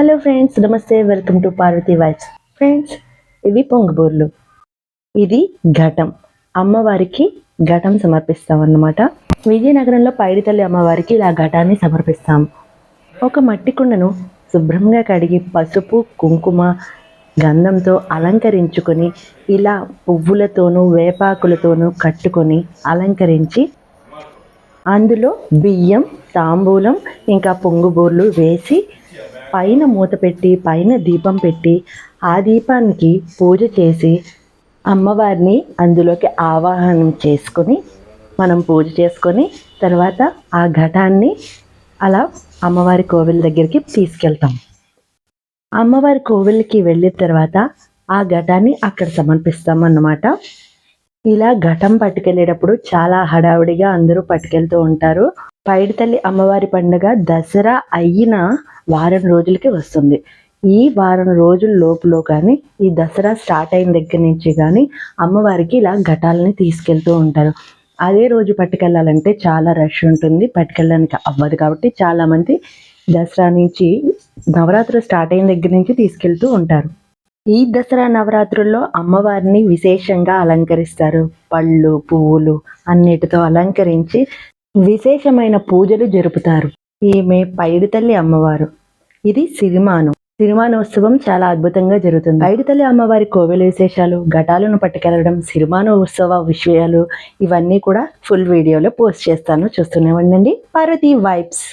Hello friends నమస్తే welcome to Parvati vibes friends ఇవి పొంగబూర్లు. ఇది ఘటం. అమ్మవారికి ఘటం సమర్పిస్తాం అన్నమాట విజయనగరంలో పైడితల్లి అమ్మవారికి ఇలా ఘటాన్ని సమర్పిస్తాం. ఒక మట్టి కుండను శుభ్రంగా కడిగి పసుపు కుంకుమ గంధంతో అలంకరించుకొని ఇలా పువ్వులతోనూ వేపాకులతోనూ కట్టుకొని అలంకరించి అందులో బియ్యం తాంబూలం ఇంకా పొంగుబూర్లు వేసి పైన మూత పెట్టి పైన దీపం పెట్టి ఆ దీపానికి పూజ చేసి అమ్మవారిని అందులోకి ఆవాహనం చేసుకొని మనం పూజ చేసుకొని తర్వాత ఆ ఘటాన్ని అలా అమ్మవారి కోవిల్ దగ్గరికి తీసుకెళ్తాం. అమ్మవారి కోవిల్కి వెళ్ళిన తర్వాత ఆ ఘటాన్ని అక్కడ సమర్పిస్తాం అన్నమాట ఇలా ఘటం పట్టుకెళ్ళేటప్పుడు చాలా హడావుడిగా అందరూ పట్టుకెళ్తూ ఉంటారు. పైడితల్లి అమ్మవారి పండుగ దసరా అయిన వారం రోజులకి వస్తుంది. ఈ వారం రోజుల లోపులో కానీ ఈ దసరా స్టార్ట్ అయిన దగ్గర నుంచి కానీ అమ్మవారికి ఇలా ఘటాలని తీసుకెళ్తూ ఉంటారు. అదే రోజు పట్టుకెళ్ళాలంటే చాలా రష్ ఉంటుంది. పట్టుకెళ్ళడానికి అవ్వదు కాబట్టి చాలామంది దసరా నుంచి నవరాత్రులు స్టార్ట్ అయిన దగ్గర నుంచి తీసుకెళ్తూ ఉంటారు. ఈ దసరా నవరాత్రుల్లో అమ్మవారిని విశేషంగా అలంకరిస్తారు. పళ్ళు పువ్వులు అన్నిటితో అలంకరించి విశేషమైన పూజలు జరుపుతారు. ఈమె పైడితల్లి అమ్మవారు. ఇది సిరిమాను. సిరిమానోత్సవం చాలా అద్భుతంగా జరుగుతుంది. పైడితల్లి అమ్మవారి కోవెల విశేషాలు ఘటాలను పట్టుకెళ్ళడం సిరిమాన ఉత్సవ విషయాలు ఇవన్నీ కూడా ఫుల్ వీడియోలో పోస్ట్ చేస్తాను. చూస్తూనే ఉండండి. పార్వతి వైబ్స్